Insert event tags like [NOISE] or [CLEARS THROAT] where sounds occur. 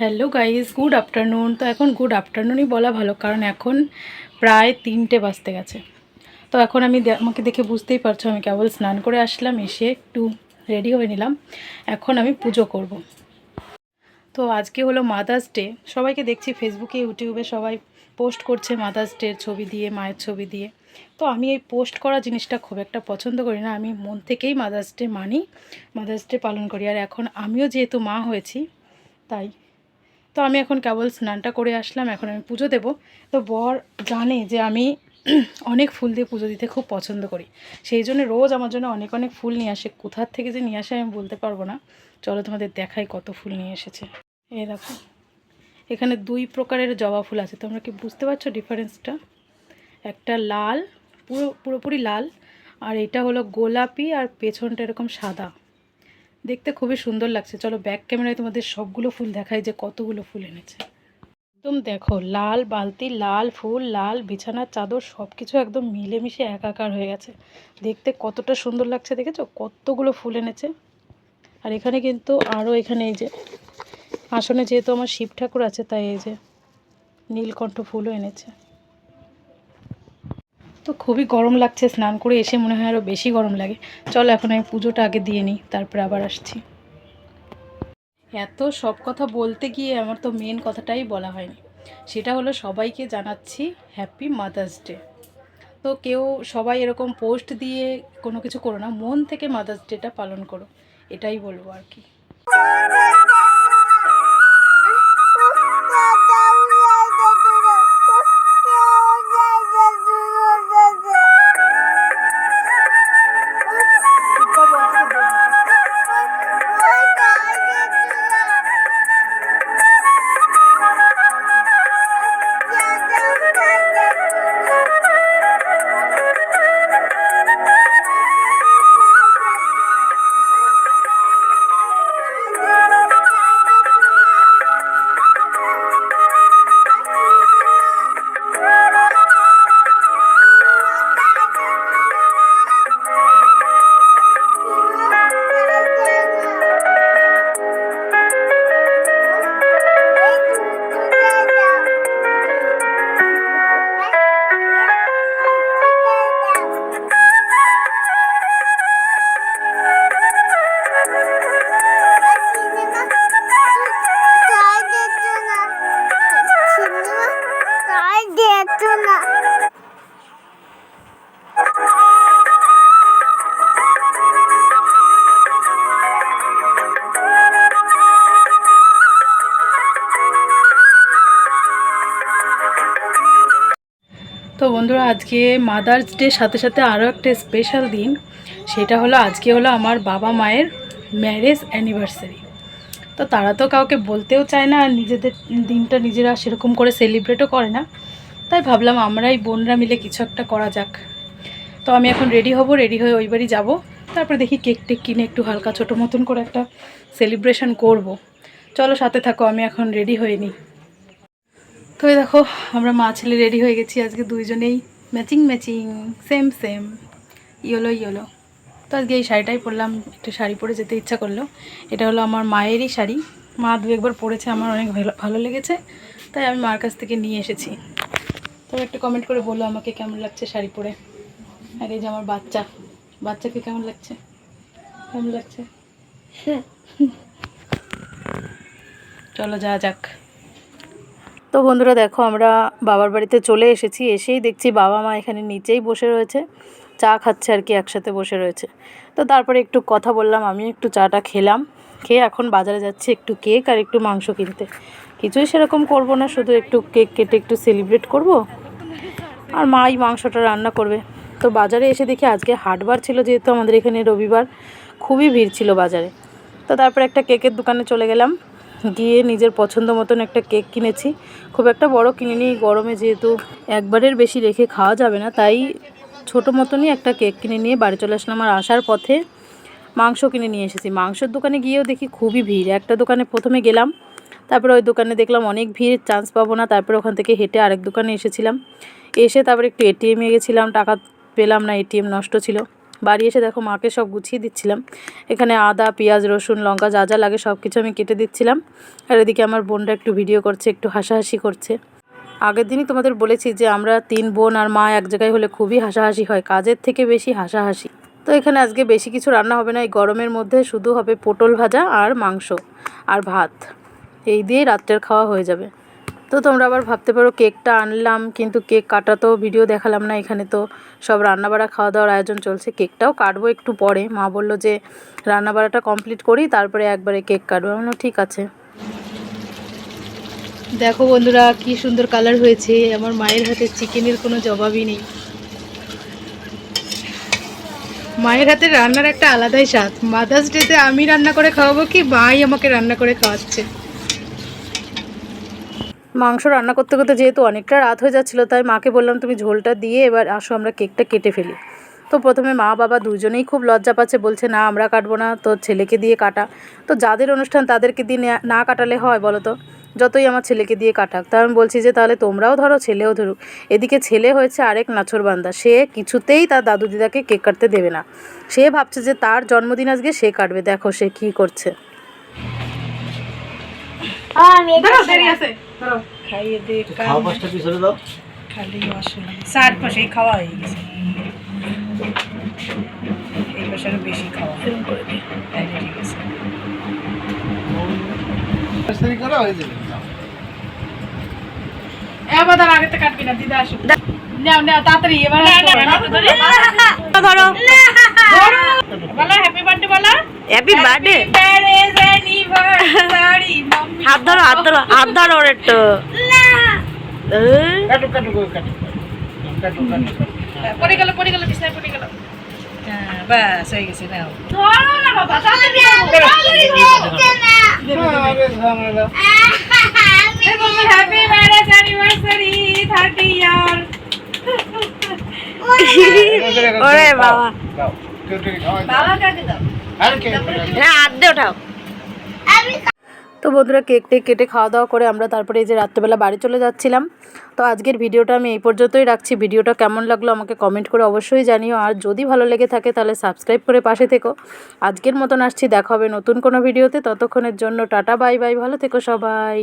Hello guys good afternoon. তো এখন good আফটারনুনই বলা ভালো, কারণ এখন প্রায় তিনটে বাজতে গেছে। তো এখন আমি আমাকে দেখে বুঝতেই পারছ, আমি কেবল স্নান করে আসলাম, এসে একটু রেডি হয়ে নিলাম। এখন আমি পুজো করব। তো আজকে হলো মাদার্স ডে সবাইকে দেখছি ফেসবুকে ইউটিউবে সবাই পোস্ট করছে মাদার্স ডের ছবি দিয়ে, মায়ের ছবি দিয়ে। তো আমি এই পোস্ট করা জিনিসটা খুব একটা পছন্দ করি না। আমি মন থেকেই মাদার্স ডে মানি মাদার্স ডে পালন করি। আর এখন আমিও যেহেতু মা হয়েছি, তাই তো আমি এখন কেবল স্নানটা করে আসলাম, এখন আমি পুজো দেব। তো বর জানে যে আমি [CLEARS THROAT] অনেক ফুল দিয়ে পুজো দিতে খুব পছন্দ করি। সেই জন্য রোজ আমার জন্য অনেক অনেক ফুল নিয়ে আসে। কোথার থেকে যে নিয়ে আসে আমি বলতে পারব না। চলো তোমাদের দেখাই কত ফুল নিয়ে এসেছে। এই দেখো, এখানে দুই প্রকারের জবা ফুল আছে। তোমরা কি বুঝতে পারছ ডিফারেন্সটা? একটা লাল, পুরো, পুরোপুরি লাল, আর এটা হলো গোলাপি আর পেছনটা এরকম সাদা। দেখতে খুবই সুন্দর লাগছে। চলো ব্যাক ক্যামেরায় তোমাদের সবগুলো ফুল দেখাই যে কতগুলো ফুল এনেছে। একদম দেখো, লাল বালতি, লাল ফুল, লাল বিছানার চাদর সব কিছু একদম মিলেমিশে একাকার হয়ে গেছে। দেখতে কতটা সুন্দর লাগছে দেখেছ? কতগুলো ফুল এনেছে। আর এখানে কিন্তু আরও এখানে এই যে, আসনে যেহেতু আমার শিব ঠাকুর আছে, তাই এই যে নীলকণ্ঠ ফুলও এনেছে। তো খুবই গরম লাগছে, স্নান করে এসে মনে হয় আরও বেশি গরম লাগে। চলো এখন আমি পুজোটা আগে দিয়ে নিই, তারপরে আবার আসছি। এত সব কথা বলতে গিয়ে আমার তো মেন কথাটাই বলা হয়নি। সেটা হলো সবাইকে জানাচ্ছি হ্যাপি মাদার্স ডে তো কেউ সবাই এরকম পোস্ট দিয়ে কোনো কিছু করো না, মন থেকে মাদার্স ডেটা পালন করো, এটাই বলব আর কি। তো বন্ধুরা, আজকে মাদার্স ডে সাথে সাথে আরও একটা স্পেশাল দিন। সেটা হলো, আজকে হলো আমার বাবা মায়ের ম্যারেজ অ্যানিভার্সারি তো তারা তো কাউকে বলতেও চায় না, আর নিজেদের দিনটা নিজেরা সেরকম করে সেলিব্রেটও করে না। তাই ভাবলাম আমরাই বোনরা মিলে কিছু একটা করা যাক। তো আমি এখন রেডি হব রেডি হয়ে ওই বাড়ি যাব। তারপরে দেখি কেক টেক কিনে একটু হালকা ছোটো মতন করে একটা সেলিব্রেশন করব। চলো সাথে থাকো, আমি এখন রেডি হয়ে নিই। তো দেখো, আমরা মা ছেলে রেডি হয়ে গেছি আজকে দুইজনেই। Matching matching same same yellow yellow. তো আজকে এই শাড়িটাই পরলাম, একটু শাড়ি পরে যেতে ইচ্ছা করল। এটা হলো আমার মায়েরই শাড়ি। মা দু একবার পরেছে, আমার অনেক ভালো লেগেছে। তাই আমি মার কাছ থেকে নিয়ে এসেছি। তো একটু কমেন্ট করে বলো আমাকে কেমন লাগছে শাড়ি পরে। আর এই যে আমার বাচ্চা। বাচ্চাকে কেমন লাগছে? কেমন লাগছে? চলো যা যাক। তো বন্ধুরা দেখো, আমরা বাবার বাড়িতে চলে এসেছি। এসেই দেখছি বাবা মা এখানে নিচেই বসে রয়েছে। চা খাচ্ছে আর কি, একসাথে বসে রয়েছে। তো তারপরে একটু কথা বললাম, আমি একটু চাটা খেলাম। খেয়ে এখন বাজারে যাচ্ছি একটু কেক আর একটু মাংস কিনতে। কিছুই সেরকম করব না, শুধু একটু কেক কেটে একটু সেলিব্রেট করব। আর মাই মাংসটা রান্না করবে। তো বাজারে এসে দেখি আজকে হাটবার ছিল, যেহেতু আমাদের এখানে রবিবার, খুবই ভিড় ছিল বাজারে। তো তারপর একটা কেকের দোকানে চলে গেলাম, গিয়ে নিজের পছন্দ মতন একটা কেক কিনেছি। খুব একটা বড় কিনিনি, গরমে যেহেতু একবারের বেশি রেখে খাওয়া যাবে না, তাই ছোটো মতনই একটা কেক কিনে নিয়ে বাড়ি চলে আসলাম। আর আসার পথে মাংস কিনে নিয়ে এসেছি। মাংসের দোকানে গিয়েও দেখি খুবই ভিড়। একটা দোকানে প্রথমে গেলাম তারপরে ওই দোকানে দেখলাম অনেক ভিড় চান্স পাবো না। তারপরে ওখান থেকে হেঁটে আরেক দোকানে এসেছিলাম। এসে তারপরে একটু এটিএমে গেছিলাম, টাকা পেলাম না এটিএম নষ্ট ছিল। বাড়ি এসে দেখো মাকে সব গুছিয়ে দিচ্ছিলাম। এখানে আদা, পেঁয়াজ, রসুন, লঙ্কা যা যা লাগে সব কিছু আমি কেটে দিচ্ছিলাম। আর এদিকে আমার বোনটা একটু ভিডিও করছে, একটু হাসাহাসি করছে। আগের দিনই তোমাদের বলেছি যে আমরা তিন বোন আর মা এক জায়গায় হলে খুবই হাসাহাসি হয়, কাজের থেকে বেশি হাসাহাসি। তো এখানে আজকে বেশি কিছু রান্না হবে না, এই গরমের মধ্যে শুধু হবে পটল ভাজা আর মাংস আর ভাত। এই দিয়েই রাত্রের খাওয়া হয়ে যাবে। তো তোমরা আবার ভাবতে পারো কেকটা আনলাম, কিন্তু কেক কাটা তো ভিডিও দেখালাম না এখানে তো। সব রান্নাবাড়া খাওয়া দাওয়ার আয়োজন চলছে। কেকটাও কাটবো একটু পরে। মা বলল যে রান্নাবাড়াটা কমপ্লিট করি, তারপরে একবারে কেক কাটবো। আমি ঠিক আছে। দেখো বন্ধুরা, কি সুন্দর কালার হয়েছে। আমার মায়ের হাতে চিকেনের কোনো জবাবই নেই। মায়ের হাতে রান্নার একটা আলাদাই স্বাদ। মাদার্স ডেতে আমি রান্না করে খাওয়াবো কি মাই আমাকে রান্না করে খাওয়াচ্ছে? মাংস রান্না করতে করতে যেহেতু অনেকটা রাত হয়ে যাচ্ছিল তাই মাকে বললাম তুমি ঝোলটা দিয়ে এবার আসো আমরা কেকটা কেটে ফেলি। তো প্রথমে মা বাবা দুজনেই খুব লজ্জা পাচ্ছে বলছে না আমরা কাটবো না তো ছেলেকে দিয়ে কাটা। তো যাদের অনুষ্ঠান তাদেরকে দিয়ে না কাটালে হয় বলো তো? যতই আমার ছেলেকে দিয়ে কাটাক। তা আমি বলছি যে তাহলে তোমরাও ধরো ছেলেও ধরুক। এদিকে ছেলে হয়েছে আরেক নাছরবান্দা সে কিছুতেই তার দাদু দিদাকে কেক কাটতে দেবে না। সে ভাবছে যে তার জন্মদিন আজকে সে কাটবে। দেখো সে কী করছে। আমি এটা খাইয়ে দে খাওয়া পাঁচটা পিস দাও খালি অসুবিধা চার পাশে খাওয়া হয়ে গেছে এই পাশে আরও বেশি খাওয়া করে দে ঠিক আছে পাঁচটা করা হয়ে যাবে এবার তার আগে তো কাটবি না দিদা আসুক নাও নাও তাড়াতাড়ি এবার ধরো বলো হ্যাপি বার্থডে বলো হ্যাপি বার্থডে হাত ধরো হাত ধরো হাত ধরো ওর একটু। পড়ে গেল পড়ে গেল বিছনায় পড়ে গেল। হ্যাঁ, ব্যাস হয়ে গেছে নাও। ধরো না বাবা তাড়াতাড়ি হ্যাপি ম্যারেজ অ্যানিভার্সারি 30 ইয়ার ওরে বাবা দাও কেউ টেনে খাওয়াই দাও। বাবা। কাকে দাও। আর কে হ্যাঁ ওঠাও। তো বন্ধুরা কেক টেক কেটে খাওয়া দাওয়া করে আমরা তারপরে এই যে রাত্রেবেলা বাড়ি চলে যাচ্ছিলাম। তো আজকের ভিডিওটা আমি এই পর্যন্তই রাখছি। ভিডিওটা কেমন লাগল আমাকে কমেন্ট করে অবশ্যই জানিও। আর যদি ভালো লেগে থাকে তাহলে সাবস্ক্রাইব করে পাশে থেকো। আজকের মতন আসছি দেখা হবে নতুন কোনো ভিডিওতে। ততক্ষণের জন্য টাটা বাই বাই ভালো থেকো সবাই।